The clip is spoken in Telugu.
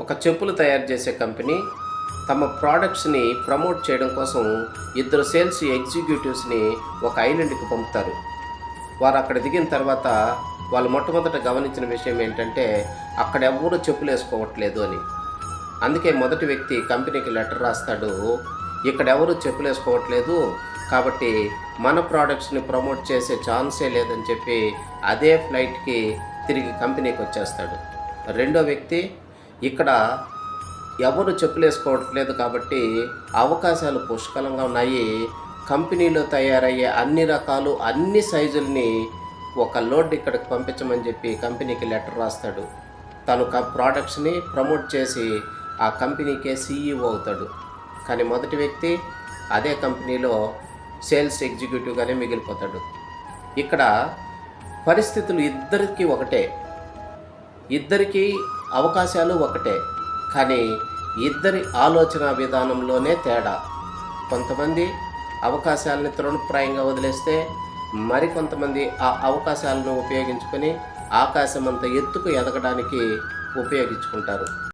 ఒక చెప్పులు తయారు చేసే కంపెనీ తమ ప్రోడక్ట్స్ని ప్రమోట్ చేయడం కోసం ఇద్దరు సేల్స్ ఎగ్జిక్యూటివ్స్ని ఒక ఐలాండ్కి పంపుతారు. వారు అక్కడ దిగిన తర్వాత వాళ్ళు మొట్టమొదట గమనించిన విషయం ఏంటంటే అక్కడ ఎవ్వరూ చెప్పులు వేసుకోవట్లేదు అని. అందుకే మొదటి వ్యక్తి కంపెనీకి లెటర్ రాస్తాడు ఇక్కడ ఎవరు చెప్పులు వేసుకోవట్లేదు కాబట్టి మన ప్రోడక్ట్స్ని ప్రమోట్ చేసే ఛాన్సే లేదని చెప్పి అదే ఫ్లైట్కి తిరిగి కంపెనీకి వచ్చేస్తాడు. రెండో వ్యక్తి ఇక్కడ ఎవరు చెప్పులేసుకోవట్లేదు కాబట్టి అవకాశాలు పుష్కలంగా ఉన్నాయి. కంపెనీలో తయారయ్యే అన్ని రకాలు అన్ని సైజుల్ని ఒక లోడ్ ఇక్కడికి పంపించమని చెప్పి కంపెనీకి లెటర్ రాస్తాడు. తను క ప్రోడక్ట్స్ని ప్రమోట్ చేసి ఆ కంపెనీకే సీఈఓ అవుతాడు. కానీ మొదటి వ్యక్తి అదే కంపెనీలో సేల్స్ ఎగ్జిక్యూటివ్గానే మిగిలిపోతాడు. ఇక్కడ పరిస్థితులు ఇద్దరికీ ఒకటే. ఇద్దరికీ అవకాశాలు ఒకటే. కానీ ఇద్దరి ఆలోచన విధానంలోనే తేడా. కొంతమంది అవకాశాలని తృణప్రాయంగా వదిలేస్తే మరికొంతమంది ఆ అవకాశాలను ఉపయోగించుకొని ఆకాశమంత ఎత్తుకు ఎదగడానికి ఉపయోగించుకుంటారు.